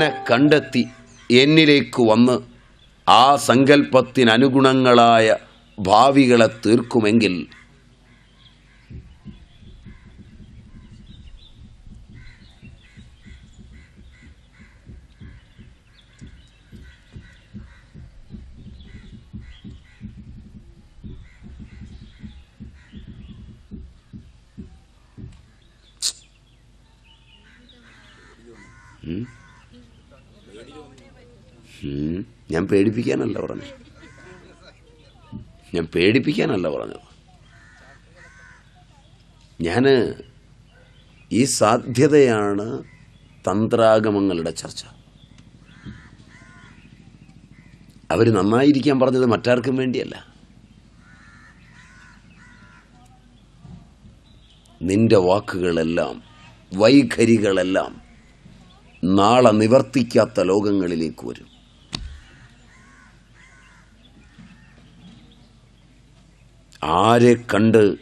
എന്നെ കണ്ടെത്തി എന്നിലേക്ക് വന്ന് ആ സങ്കല്പത്തിനനുഗുണങ്ങളായ ഭാവികളെ തീർക്കുമെങ്കിൽ ഞാൻ പേടിപ്പിക്കാനല്ല പറഞ്ഞത്. ഞാൻ പേടിപ്പിക്കാനല്ല പറഞ്ഞത്. ഞാൻ ഈ സാധ്യതയാണ് തന്ത്രാഗമങ്ങളുടെ ചർച്ച. അവർ നന്നായിരിക്കാൻ പറഞ്ഞത് മറ്റാർക്കും വേണ്ടിയല്ല. നിന്റെ വാക്കുകളെല്ലാം വൈഖരികളെല്ലാം നാളെ നിവർത്തിക്കാത്ത ലോകങ്ങളിലേക്ക് വരും. ആരെ കണ്ട്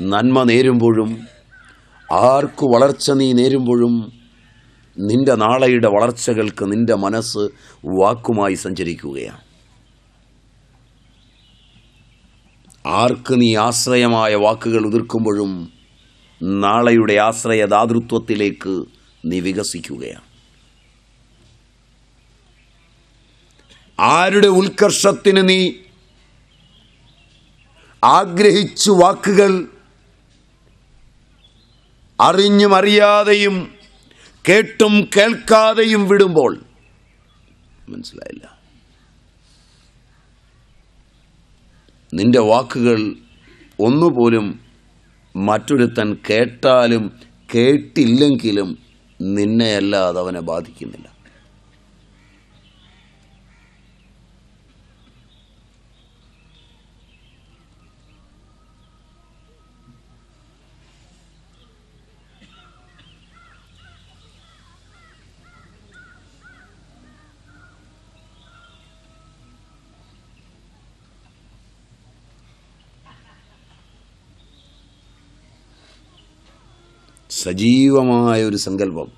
നന്മ നേരുമ്പോഴും ആർക്ക് വളർച്ച നീ നേരുമ്പോഴും നിന്റെ നാളെയുടെ വളർച്ചകൾക്ക് നിന്റെ മനസ്സ് വാക്കുമായി സഞ്ചരിക്കുകയാണ്. ആർക്ക് നീ ആശ്രയമായ വാക്കുകൾ ഉതിർക്കുമ്പോഴും നാളെയുടെ ആശ്രയദാതൃത്വത്തിലേക്ക് നീ വികസിക്കുകയാണ്. ആരുടെ ഉത്കർഷത്തിന് നീ ആഗ്രഹിച്ചു വാക്കുകൾ അറിഞ്ഞും അറിയാതെയും കേട്ടും കേൾക്കാതെയും വിടുമ്പോൾ മനസ്സിലായില്ല. നിന്റെ വാക്കുകൾ ഒന്നുപോലും മറ്റൊരുത്തൻ കേട്ടാലും കേട്ടില്ലെങ്കിലും നിന്നെയല്ലാതെ അവനെ ബാധിക്കുന്നില്ല. സജീവമായ ഒരു സങ്കല്പം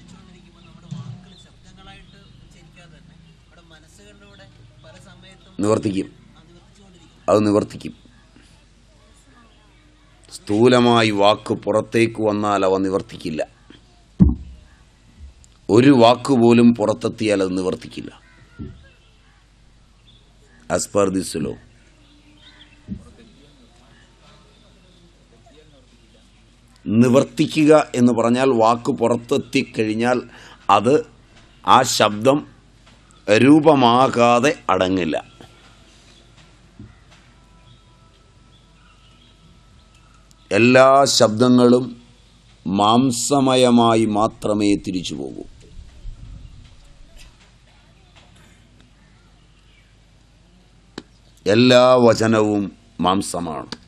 നിവർത്തിക്കും. അത് നമ്മുടെ വാക്കുകൾ ശബ്ദങ്ങളായിട്ട് ഉച്ചരിക്കാതെ തന്നെ നമ്മുടെ മനസ്സുകളിലൂടെ പല സമയത്തും നിവർത്തിക്കും നിവർത്തിച്ചുകൊണ്ടിരിക്കും അത് നിവർത്തിക്കും സ്ഥൂലമായി വാക്ക് പുറത്തേക്ക് വന്നാൽ അവ നിവർത്തിക്കില്ല. ഒരു വാക്ക് പോലും പുറത്തെത്തിയാൽ അത് നിവർത്തിക്കില്ല. ആസ് പെർ ദിസ് ലോ നിവർത്തിക്കുക എന്ന് പറഞ്ഞാൽ വാക്ക് പുറത്തെത്തിക്കഴിഞ്ഞാൽ അത് ആ ശബ്ദം രൂപമാകാതെ അടങ്ങില്ല. എല്ലാ ശബ്ദങ്ങളും മാംസമയമായി മാത്രമേ തിരിച്ചു പോകൂ. എല്ലാ വചനവും മാംസമാണ്.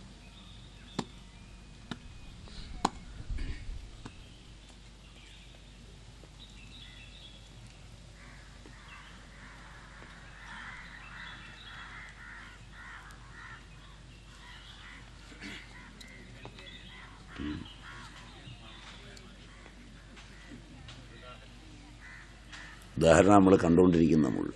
ഉദാഹരണം നമ്മൾ കണ്ടുകൊണ്ടിരിക്കുന്ന നമ്മൾ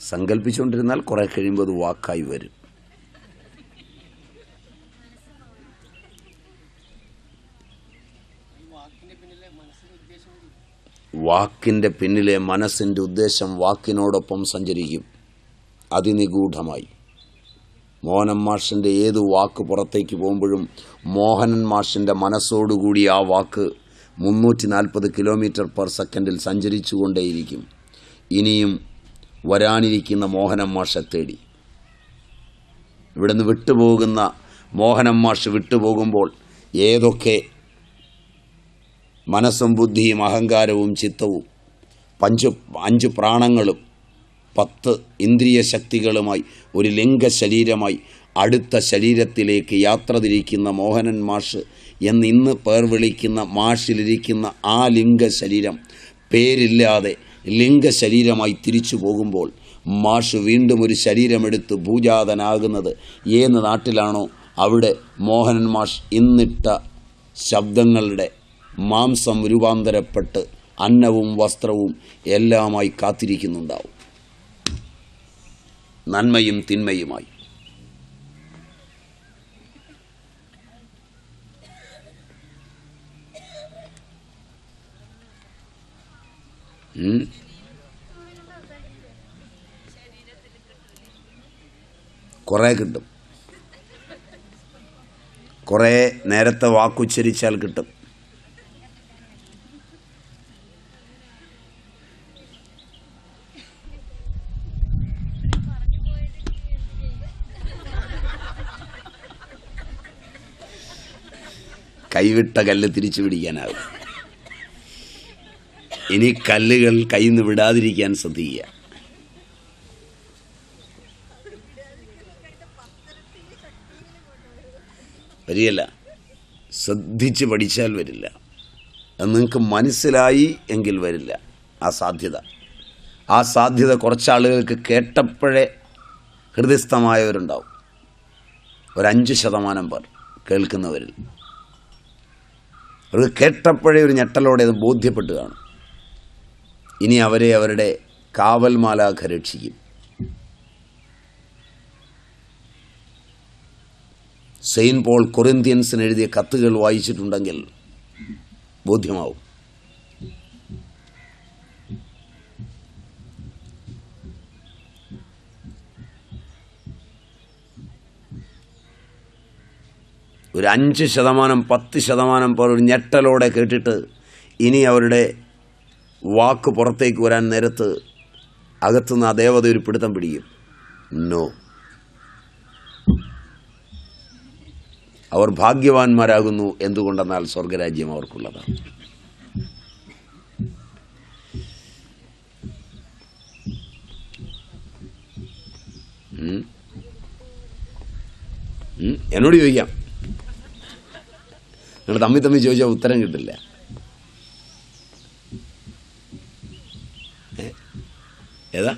സങ്കല്പിച്ചുകൊണ്ടിരുന്നാൽ കുറെ കഴിയുമ്പോൾ അത് വാക്കായി വരും. വാക്കിന്റെ പിന്നിലെ മനസ്സിന്റെ ഉദ്ദേശം വാക്കിനോടൊപ്പം സഞ്ചരിക്കും. അതിനിഗൂഢമായി. മോഹനൻ മാഷിന്റെ ഏത് വാക്ക് പുറത്തേക്ക് പോകുമ്പോഴും മോഹനൻ മാഷിന്റെ മനസ്സോടുകൂടി ആ വാക്ക് മുന്നൂറ്റി നാൽപ്പത് കിലോമീറ്റർ പെർ സെക്കൻഡിൽ സഞ്ചരിച്ചുകൊണ്ടേയിരിക്കും. ഇനിയും വരാനിരിക്കുന്ന മോഹനൻ മാഷെ തേടി. ഇവിടുന്ന് വിട്ടുപോകുന്ന മോഹനൻ മാഷ് വിട്ടുപോകുമ്പോൾ ഏതൊക്കെ മനസ്സും ബുദ്ധിയും അഹങ്കാരവും ചിത്തവും പഞ്ചു അഞ്ച് പ്രാണങ്ങളും പത്ത് ഇന്ദ്രിയ ശക്തികളുമായി ഒരു ലിംഗ ശരീരമായി അടുത്ത ശരീരത്തിലേക്ക് യാത്ര തിരിക്കുന്ന മോഹനൻ മാഷ് എന്ന് ഇന്ന് പേർ വിളിക്കുന്ന മാഷിലിരിക്കുന്ന ആ ലിംഗ ശരീരം. പേരില്ലാതെ ലിംഗ ശരീരമായി തിരിച്ചു പോകുമ്പോൾ മാഷ് വീണ്ടും ഒരു ശരീരമെടുത്ത് ഭൂജാതനാകുന്നത് ഏത് നാട്ടിലാണോ അവിടെ മോഹനൻ മാഷ് ഇന്നിട്ട ശബ്ദങ്ങളുടെ മാംസം രൂപാന്തരപ്പെട്ട് അന്നവും വസ്ത്രവും എല്ലാമായി കാത്തിരിക്കുന്നുണ്ടാവും. നന്മയും തിന്മയുമായി. കുറേ കിട്ടും. കുറേ നേരത്തെ വാക്കുച്ചരിച്ചാൽ കിട്ടും. കൈവിട്ട കല്ല് തിരിച്ചു പിടിക്കാനാകും ഇനി കല്ലുകൾ കയ്യിൽ നിന്ന് വിടാതിരിക്കാൻ ശ്രദ്ധിക്കുക. വരികയല്ല. ശ്രദ്ധിച്ച് പഠിച്ചാൽ വരില്ല. അത് നിങ്ങൾക്ക് മനസ്സിലായി എങ്കിൽ വരില്ല. ആ സാധ്യത. ആ സാധ്യത കുറച്ചാളുകൾക്ക് കേട്ടപ്പോഴേ ഹൃദയസ്ഥമായവരുണ്ടാവും. ഒരഞ്ച് ശതമാനം പേർ കേൾക്കുന്നവരിൽ. അവർക്ക് കേട്ടപ്പോഴേ ഒരു ഞെട്ടലോടെ അത് ബോധ്യപ്പെട്ട് കാണും. ഇനി അവരെ അവരുടെ കാവൽ മാലാഖ രക്ഷിക്കും. സെയിൻ പോൾ കൊറിന്ത്യൻസിന് എഴുതിയ കത്തുകൾ വായിച്ചിട്ടുണ്ടെങ്കിൽ ബോധ്യമാവും. ഒരു അഞ്ച് ശതമാനം പത്ത് ശതമാനം പേർ ഒരു ഞെട്ടലോടെ കേട്ടിട്ട് ഇനി അവരുടെ വാക്ക് പുറത്തേക്ക് വരാൻ നേരത്ത് അകത്തുനിന്ന് ആ ദേവത ഒരു പിടുത്തം പിടിക്കും. നോ. അവർ ഭാഗ്യവാന്മാരാകുന്നു എന്തുകൊണ്ടെന്നാൽ സ്വർഗരാജ്യം അവർക്കുള്ളതാണ്. എന്നോട് ചോദിക്കാം. നിങ്ങൾ തമ്മി തമ്മി ചോദിച്ചാൽ ഉത്തരം കിട്ടില്ല? ഏതാ?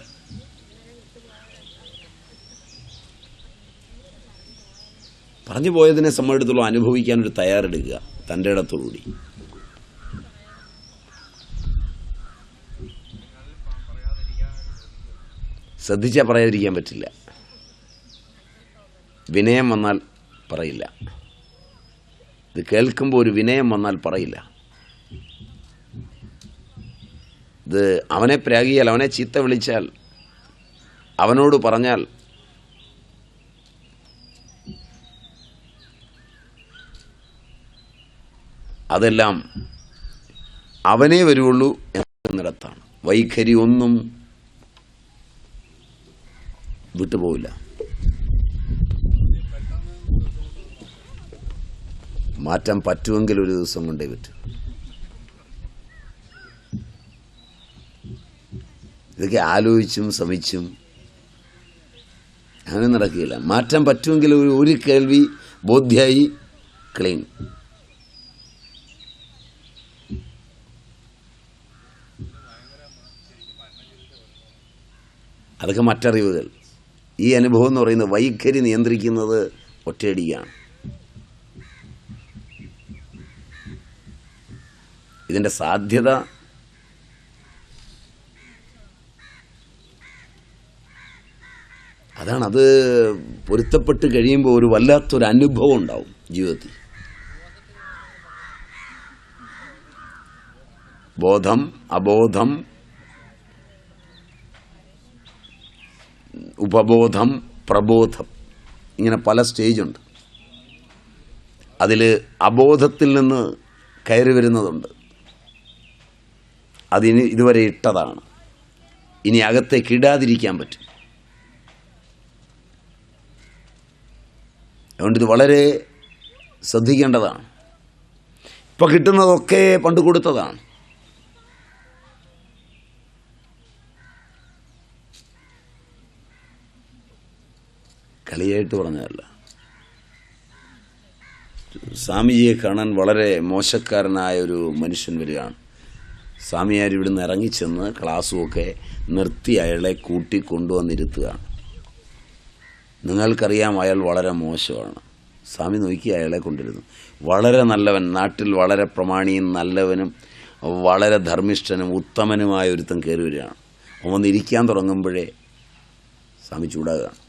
പറഞ്ഞു പോയതിനെ സംബന്ധിച്ചിടത്തോളം അനുഭവിക്കാൻ ഒരു തയ്യാറെടുക്കുക. തന്റെ ഇടത്തോടുകൂടി. ശ്രദ്ധിച്ചാൽ പറയാതിരിക്കാൻ പറ്റില്ല. വിനയം വന്നാൽ പറയില്ല. ഇത് കേൾക്കുമ്പോൾ ഒരു വിനയം വന്നാൽ പറയില്ല. ഇത് അവനെ പ്രാഗിയാൽ അവനെ ചീത്ത വിളിച്ചാൽ അവനോട് പറഞ്ഞാൽ അതെല്ലാം അവനേ വരുള്ളൂ എന്നിടത്താണ് വൈഖരി ഒന്നും വിട്ടുപോവില്ല. മാറ്റാൻ പറ്റുമെങ്കിൽ ഒരു ദിവസം കൊണ്ടേ പറ്റും. ഇതൊക്കെ ആലോചിച്ചും ശ്രമിച്ചും അങ്ങനെ നടക്കുകയില്ല. മാറ്റാൻ പറ്റുമെങ്കിൽ ഒരു ഒരു കേൾവി ബോധ്യായി ക്ലീൻ. അതൊക്കെ മറ്ററിവുകൾ. ഈ അനുഭവം എന്ന് പറയുന്നത് വൈഖരി നിയന്ത്രിക്കുന്നത് ഒറ്റയടിയാണ്. ഇതിന്റെ സാധ്യത അതാണ്. അത് പൊരുത്തപ്പെട്ട് കഴിയുമ്പോൾ ഒരു വല്ലാത്തൊരു അനുഭവം ഉണ്ടാവും ജീവിതത്തിൽ. ബോധം അബോധം ഉപബോധം പ്രബോധം ഇങ്ങനെ പല സ്റ്റേജുണ്ട്. അതിൽ അബോധത്തിൽ നിന്ന് കയറി വരുന്നതുണ്ട്. അതിന് ഇതുവരെ ഇട്ടതാണ്. ഇനി അകത്തേക്ക് ഇടാതിരിക്കാൻ പറ്റും അതുകൊണ്ട് ഇത് വളരെ ശ്രദ്ധിക്കേണ്ടതാണ്. ഇപ്പം കിട്ടുന്നതൊക്കെ പണ്ട് കൊടുത്തതാണ്. കളിയായിട്ട് പറഞ്ഞതല്ല. സ്വാമിജിയെ കാണാൻ വളരെ മോശക്കാരനായ ഒരു മനുഷ്യൻ വരികയാണ്. സ്വാമിയാർ ഇവിടുന്ന് ഇറങ്ങിച്ചെന്ന് ക്ലാസ്സുമൊക്കെ നിർത്തി അയാളെ കൂട്ടി കൊണ്ടുവന്നിരുത്തുകയാണ് നിങ്ങൾക്കറിയാം അയാൾ വളരെ മോശമാണ്. സ്വാമി നോക്കി അയാളെ കൊണ്ടിരുന്നു. വളരെ നല്ലവൻ നാട്ടിൽ വളരെ പ്രമാണിയും നല്ലവനും വളരെ ധർമ്മിഷ്ഠനും ഉത്തമനുമായ ഒരുത്തൻ കയറി വരികയാണ്. അവൻ വന്ന് ഇരിക്കാൻ തുടങ്ങുമ്പോഴേ സ്വാമി ചൂടാകുകയാണ്.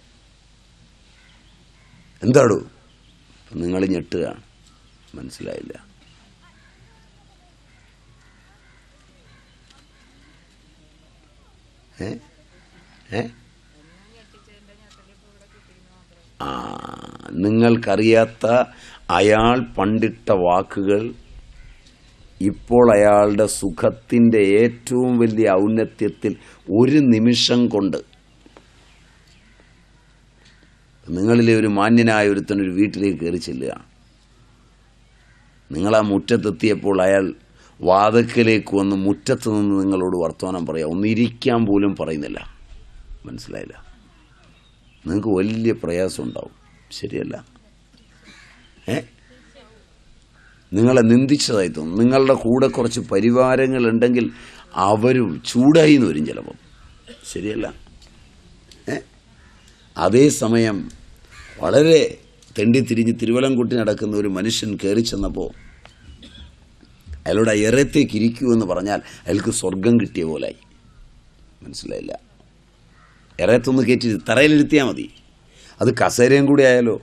എന്താടോ? നിങ്ങൾ ഞെട്ടുകയാണ്. മനസ്സിലായില്ല. നിങ്ങൾക്കറിയാത്ത അയാൾ പണ്ടിട്ട വാക്കുകൾ ഇപ്പോൾ അയാളുടെ സുഖത്തിന്റെ ഏറ്റവും വലിയ ഔന്നത്യത്തിൽ ഒരു നിമിഷം കൊണ്ട് നിങ്ങളിലെ ഒരു മാന്യനായ ഒരുത്തൻ ഒരു വീട്ടിലേക്ക് കയറി ചെല്ലുക. നിങ്ങൾ ആ മുറ്റത്തെത്തിയപ്പോൾ അയാൾ വാതക്കലേക്ക് വന്ന് മുറ്റത്ത് നിന്ന് നിങ്ങളോട് വർത്തമാനം പറയാം. ഒന്നിരിക്കാൻ പോലും പറയുന്നില്ല. മനസ്സിലായില്ല? നിങ്ങൾക്ക് വലിയ പ്രയാസം ഉണ്ടാവും ശരിയല്ല. ഏ? നിങ്ങളെ നിന്ദിച്ചതായി തോന്നും. നിങ്ങളുടെ കൂടെ കുറച്ച് പരിവാരങ്ങളുണ്ടെങ്കിൽ അവരും ചൂടായി എന്ന് വരും ചിലപ്പം. ശരിയല്ല. ഏ? അതേസമയം വളരെ തെണ്ടിത്തിരിഞ്ഞ് തിരുവലംകുട്ടി നടക്കുന്ന ഒരു മനുഷ്യൻ കയറി ചെന്നപ്പോൾ അയാളോട് അയറത്തേക്ക് ഇരിക്കൂ എന്ന് പറഞ്ഞാൽ അയാൾക്ക് സ്വർഗം കിട്ടിയ പോലായി. മനസ്സിലായില്ല. എറയത്തൊന്ന് കയറ്റി തറയിലിരുത്തിയാൽ മതി. അത് കസേരയും കൂടി ആയാലോ?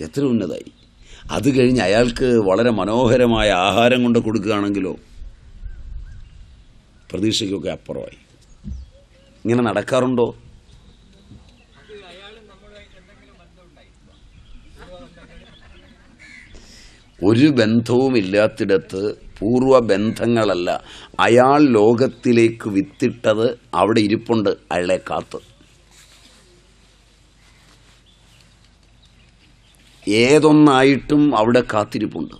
എത്ര ഉന്നതായി. അത് കഴിഞ്ഞ് അയാൾക്ക് വളരെ മനോഹരമായ ആഹാരം കൊണ്ട് കൊടുക്കുകയാണെങ്കിലോ? പ്രതീക്ഷയ്ക്കൊക്കെ അപ്പുറമായി. ഇങ്ങനെ നടക്കാറുണ്ടോ? ഒരു ബന്ധവുമില്ലാത്തിടത്ത് പൂർവ ബന്ധങ്ങളല്ല അയാൾ ലോകത്തിലേക്ക് വിത്തിട്ടത് അവിടെ ഇരിപ്പുണ്ട് അയാളെ കാത്ത്. ഏതൊന്നായിട്ടും അവിടെ കാത്തിരിപ്പുണ്ട്.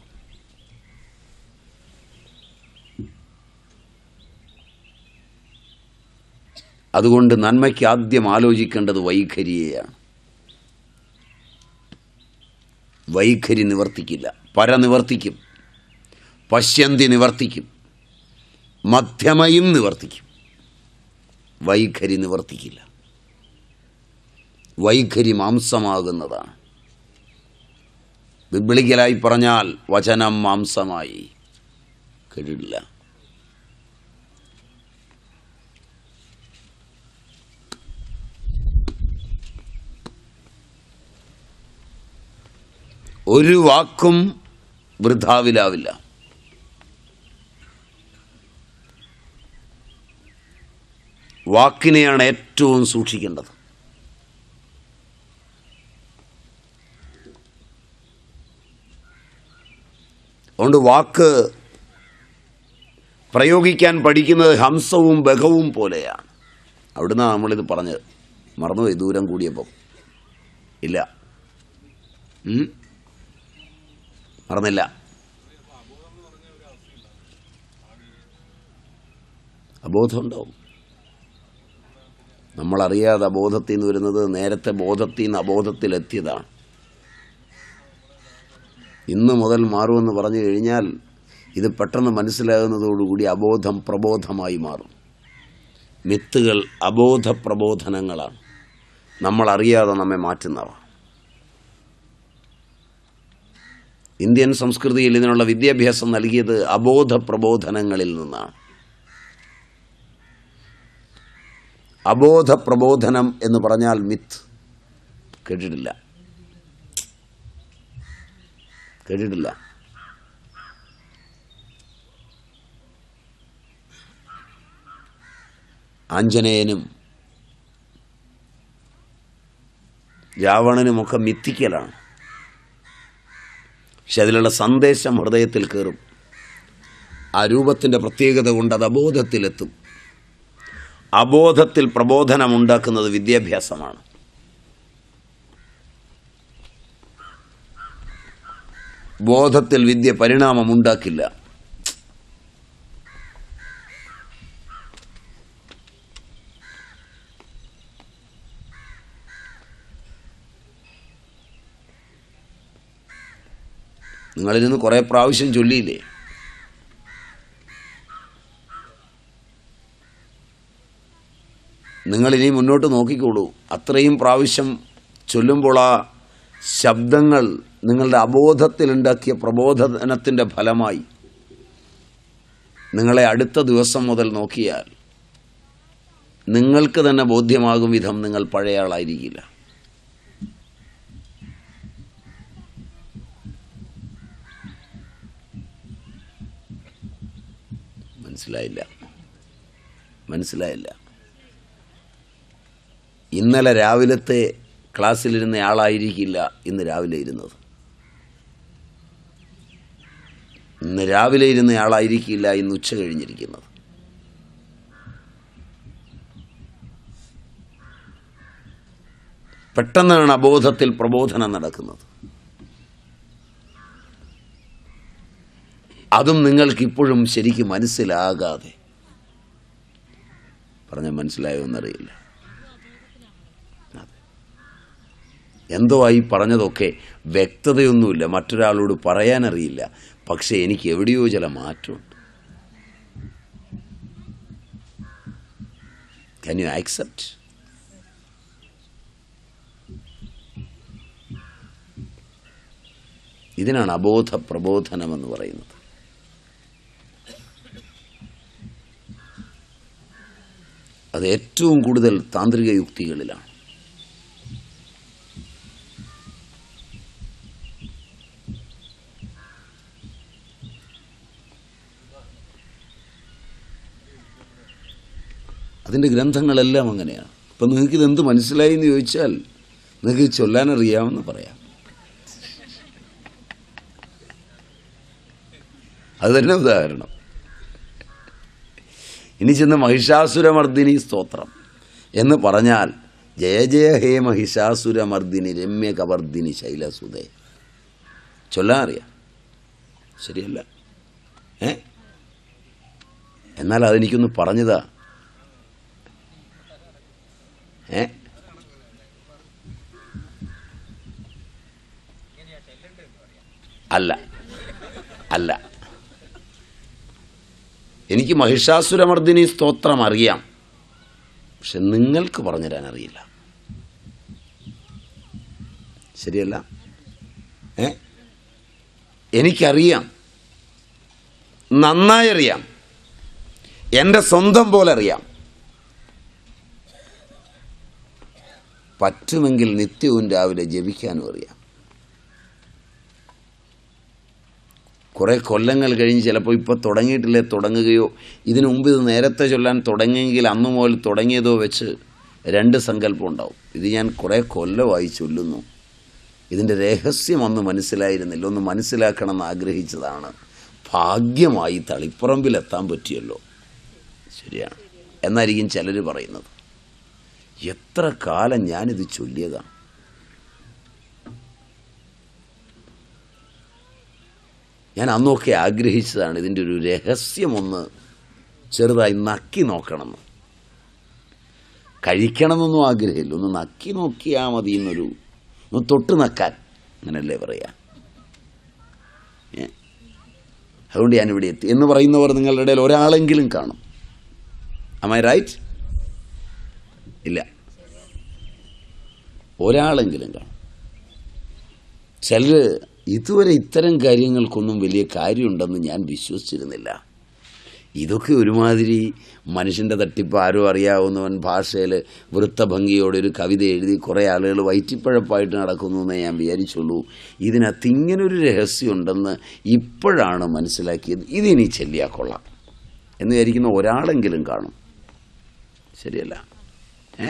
അതുകൊണ്ട് നന്മയ്ക്ക് ആദ്യം ആലോചിക്കേണ്ടത് വൈഖരിയെയാണ്. വൈഖരി നിവർത്തിക്കില്ല. പര നിവർത്തിക്കും പശ്യന്തി നിവർത്തിക്കും. മധ്യമയും നിവർത്തിക്കും. വൈഖരി നിവർത്തിക്കില്ല. വൈഖരി മാംസമാകുന്നതാണ്. ബിബ്ലിക്കലായി പറഞ്ഞാൽ വചനം മാംസമായി കേട്ടിട്ടില്ല ഒരു വാക്കും വൃഥാവിലാവില്ല വാക്കിനെയാണ് ഏറ്റവും സൂക്ഷിക്കേണ്ടത്. അതുകൊണ്ട് വാക്ക് പ്രയോഗിക്കാൻ പഠിക്കുന്നത് ഹംസവും ബഹവും പോലെയാണ്. അവിടുന്ന് നമ്മളിത് പറഞ്ഞത്. മറന്നുപോയി ദൂരം കൂടിയപ്പം. ഇല്ല? മറന്നില്ല. അബോധമുണ്ടാവും. നമ്മളറിയാതെ അബോധത്തിൽ നിന്ന് വരുന്നത് നേരത്തെ ബോധത്തിൽ നിന്ന് അബോധത്തിലെത്തിയതാണ്. ഇന്ന് മുതൽ മാറുമെന്ന് പറഞ്ഞു കഴിഞ്ഞാൽ ഇത് പെട്ടെന്ന് മനസ്സിലാകുന്നതോടുകൂടി അബോധം പ്രബോധമായി മാറും. മിത്തുകൾ അബോധ പ്രബോധനങ്ങളാണ് നമ്മളറിയാതെ നമ്മെ മാറ്റുന്നവ. ഇന്ത്യൻ സംസ്കൃതിയിൽ ഇതിനുള്ള വിദ്യാഭ്യാസം നൽകിയത് അബോധ പ്രബോധനങ്ങളിൽ നിന്നാണ്. അബോധ പ്രബോധനം എന്ന് പറഞ്ഞാൽ മിത്ത്. കേട്ടിട്ടില്ല. കേട്ടിട്ടില്ല. ആഞ്ജനേയനും രാവണനുമൊക്കെ മിത്തിക്കലാണ്. പക്ഷെ അതിലുള്ള സന്ദേശം ഹൃദയത്തിൽ കയറും. ആ രൂപത്തിന്റെ പ്രത്യേകത കൊണ്ട് അത് അബോധത്തിലെത്തും. അബോധത്തിൽ പ്രബോധനമുണ്ടാക്കുന്നത് വിദ്യാഭ്യാസമാണ്. ബോധത്തിൽ വിദ്യ പരിണാമമുണ്ടാക്കില്ല നിങ്ങളിരുന്ന് കുറേ പ്രാവശ്യം ചൊല്ലിയില്ലേ? നിങ്ങളിനി മുന്നോട്ട് നോക്കിക്കോളൂ. അത്രയും പ്രാവശ്യം ചൊല്ലുമ്പോൾ ആ ശബ്ദങ്ങൾ നിങ്ങളുടെ അബോധത്തിലുണ്ടാക്കിയ പ്രബോധനത്തിന്റെ ഫലമായി. നിങ്ങളെ അടുത്ത ദിവസം മുതൽ നോക്കിയാൽ നിങ്ങൾക്ക് തന്നെ ബോധ്യമാകും വിധം നിങ്ങൾ പഴയ ആളായിരിക്കില്ല. മനസ്സിലായില്ല. മനസ്സിലായില്ല. ഇന്നലെ രാവിലത്തെ ക്ലാസ്സിലിരുന്ന ആളായിരിക്കില്ല ഇന്ന് രാവിലെ ഇരുന്നത്. ഇന്ന് രാവിലെ ഇരുന്ന ആളായിരിക്കില്ല ഇന്ന് ഉച്ച കഴിഞ്ഞിരിക്കുന്നത്. പെട്ടെന്നാണ് അബോധത്തിൽ പ്രബോധനം നടക്കുന്നത്. അതും നിങ്ങൾക്കിപ്പോഴും ശരിക്കും മനസ്സിലാകാതെ. പറഞ്ഞ മനസ്സിലായോ എന്നറിയില്ല. എന്തോ ആയി പറഞ്ഞതൊക്കെ വ്യക്തതയൊന്നുമില്ല. മറ്റൊരാളോട് പറയാനറിയില്ല. പക്ഷേ എനിക്ക് എവിടെയോ ചില മാറ്റമുണ്ട്. ക്യാൻ യു ആക്സെപ്റ്റ് ഇതിനാണ് അബോധ പ്രബോധനം എന്ന് പറയുന്നത്. അത് ഏറ്റവും കൂടുതൽ താന്ത്രിക യുക്തികളിലാണ്. അതിന്റെ ഗ്രന്ഥങ്ങളെല്ലാം അങ്ങനെയാണ്. അപ്പം നിങ്ങൾക്ക് ഇതെന്ത് മനസ്സിലായി എന്ന് ചോദിച്ചാൽ നിങ്ങൾക്ക് ചൊല്ലാനറിയാമെന്ന് പറയാം. അത് തന്നെ ഉദാഹരണം. ഇനി ചെന്ന് മഹിഷാസുരമർദ്ദിനി സ്തോത്രം എന്ന് പറഞ്ഞാൽ ജയ ജയ ഹേ മഹിഷാസുരമർദ്ദിനി രമ്യ കവർദ്ദിനി ശൈലസുതേ. ചൊല്ലാൻ അറിയാം. ശരിയല്ല. ഏ? എന്നാൽ അതെനിക്കൊന്ന് പറഞ്ഞതാ. ഏ? അല്ല. അല്ല. എനിക്ക് മഹിഷാസുരമർദ്ദിനി സ്തോത്രം അറിയാം. പക്ഷെ നിങ്ങൾക്ക് പറഞ്ഞുതരാൻ അറിയില്ല. ശരിയല്ല? ഏ? എനിക്കറിയാം. നന്നായി അറിയാം. എന്റെ സ്വന്തം പോലെ അറിയാം. പറ്റുമെങ്കിൽ നിത്യവും രാവിലെ ജപിക്കാനും അറിയാം. കുറേ കൊല്ലങ്ങൾ കഴിഞ്ഞ് ചിലപ്പോൾ ഇപ്പോൾ തുടങ്ങിയിട്ടില്ലേ തുടങ്ങുകയോ. ഇതിനു മുമ്പ് ഇത് നേരത്തെ ചൊല്ലാൻ തുടങ്ങിയെങ്കിൽ അന്ന് മുതൽ തുടങ്ങിയതോ വെച്ച് രണ്ട് സങ്കല്പം ഉണ്ടാവും. ഇത് ഞാൻ കുറേ കൊല്ലമായി ചൊല്ലുന്നു. ഇതിന്റെ രഹസ്യം അന്ന് മനസ്സിലായിരുന്നില്ല. ഒന്ന് മനസ്സിലാക്കണമെന്ന് ആഗ്രഹിച്ചതാണ്. ഭാഗ്യമായി തളിപ്പറമ്പിലെത്താൻ പറ്റിയല്ലോ. ശരിയാണ്. എന്നായിരിക്കും ചിലർ പറയുന്നത്. എത്ര കാലം ഞാനിത് ചൊല്ലിയതാണ്. ഞാൻ അന്നൊക്കെ ആഗ്രഹിച്ചതാണ് ഇതിന്റെ ഒരു രഹസ്യമൊന്ന് ചെറുതായി നക്കി നോക്കണമെന്ന് കഴിക്കണമെന്നൊന്നും ആഗ്രഹമില്ല. ഒന്ന് നക്കി നോക്കിയാൽ മതി എന്നൊരു ഒന്ന് തൊട്ട് നക്കാൻ. അങ്ങനല്ലേ പറയാ. അതുകൊണ്ട് അതുകൊണ്ട് ഞാനിവിടെ എത്തി. എന്ന് പറയുന്നവർ നിങ്ങളുടെ ഇടയിൽ ഒരാളെങ്കിലും കാണും. അമൈ റൈറ്റ് ഇല്ല. ഒരാളെങ്കിലും കാണും. ചിലർ ഇതുവരെ ഇത്തരം കാര്യങ്ങൾക്കൊന്നും വലിയ കാര്യമുണ്ടെന്ന് ഞാൻ വിശ്വസിച്ചിരുന്നില്ല. ഇതൊക്കെ ഒരുമാതിരി മനുഷ്യന്റെ തട്ടിപ്പ് ആരോ അറിയാവുന്നവൻ ഭാഷയിൽ വൃത്തഭംഗിയോടെ ഒരു കവിത എഴുതി കുറേ ആളുകൾ വയറ്റിപ്പഴപ്പായിട്ട് നടക്കുന്നു എന്നേ ഞാൻ വിചാരിച്ചുള്ളൂ. ഇതിനകത്ത് ഇങ്ങനൊരു രഹസ്യമുണ്ടെന്ന് ഇപ്പോഴാണ് മനസ്സിലാക്കിയത്. ഇതിനി ചെല്ലിയാക്കൊള്ളാം എന്ന് വിചാരിക്കുന്ന ഒരാളെങ്കിലും കാണും. ശരിയല്ല. ഏ?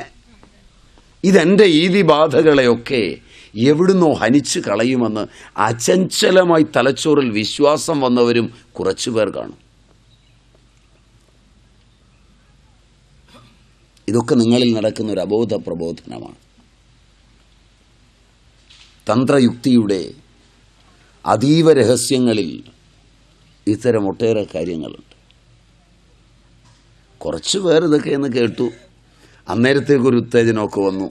ഇതെന്റെ ഈതിബാധകളെയൊക്കെ എവിടുന്നോ ഹനിച്ചു കളയുമെന്ന് അചഞ്ചലമായി തലച്ചോറിൽ വിശ്വാസം വന്നവരും കുറച്ചു പേർ കാണും. ഇതൊക്കെ നിങ്ങളിൽ നടക്കുന്ന ഒരു അബോധ പ്രബോധനമാണ് തന്ത്രയുക്തിയുടെ അതീവ രഹസ്യങ്ങളിൽ ഇത്തരം ഒട്ടേറെ കാര്യങ്ങളുണ്ട്. കുറച്ച് പേർ ഇതൊക്കെ എന്ന് കേട്ടു. അന്നേരത്തേക്കൊരു ഉത്തേജനമൊക്കെ വന്നു.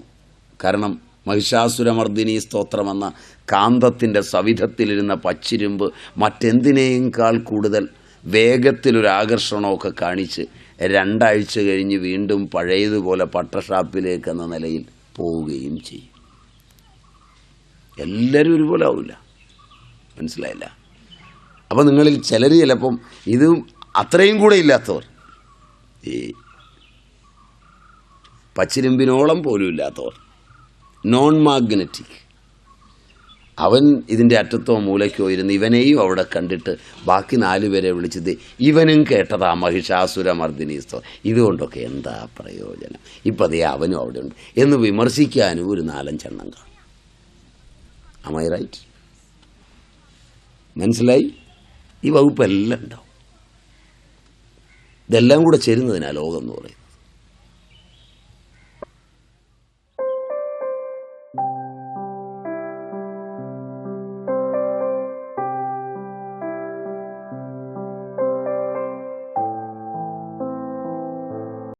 കാരണം മഹിഷാസുരമർദ്ദിനി സ്തോത്രം എന്ന കാന്തത്തിന്റെ സവിധത്തിലിരുന്ന പച്ചിരുമ്പ് മറ്റെന്തിനേക്കാൾ കൂടുതൽ വേഗത്തിലൊരാകർഷണമൊക്കെ കാണിച്ച് രണ്ടാഴ്ച കഴിഞ്ഞ് വീണ്ടും പഴയതുപോലെ പട്ടഷാപ്പിലേക്ക് എന്ന നിലയിൽ പോവുകയും ചെയ്യും. എല്ലാവരും ഒരുപോലെ ആവില്ല മനസ്സിലായില്ല? അപ്പോൾ നിങ്ങളിൽ ചിലർ ചിലപ്പം ഇത് അത്രയും കൂടെ ഇല്ലാത്തവർ. ഈ പച്ചിരുമ്പിനോളം പോലും ഇല്ലാത്തവർ. നോൺ മാഗ്നറ്റിക് അവൻ ഇതിന്റെ അറ്റത്തോ മൂലയ്ക്കോ ഇരുന്ന് ഇവനെയും അവിടെ കണ്ടിട്ട് ബാക്കി നാലു പേരെ വിളിച്ചത് ഇവനും കേട്ടതാ മഹിഷാസുരമർദ്ദിനീസ്തോ. ഇതുകൊണ്ടൊക്കെ എന്താ പ്രയോജനം? ഇപ്പം അതേ അവനും അവിടെ ഉണ്ട്. എന്ന് വിമർശിക്കാനും ഒരു നാലഞ്ചെണ്ണം കാണും. അമൈ റൈറ്റ് മനസ്സിലായി? ഈ വകുപ്പെല്ലാം ഉണ്ടാവും. ഇതെല്ലാം കൂടെ ചേരുന്നതിനാ ലോകം എന്ന് പറയും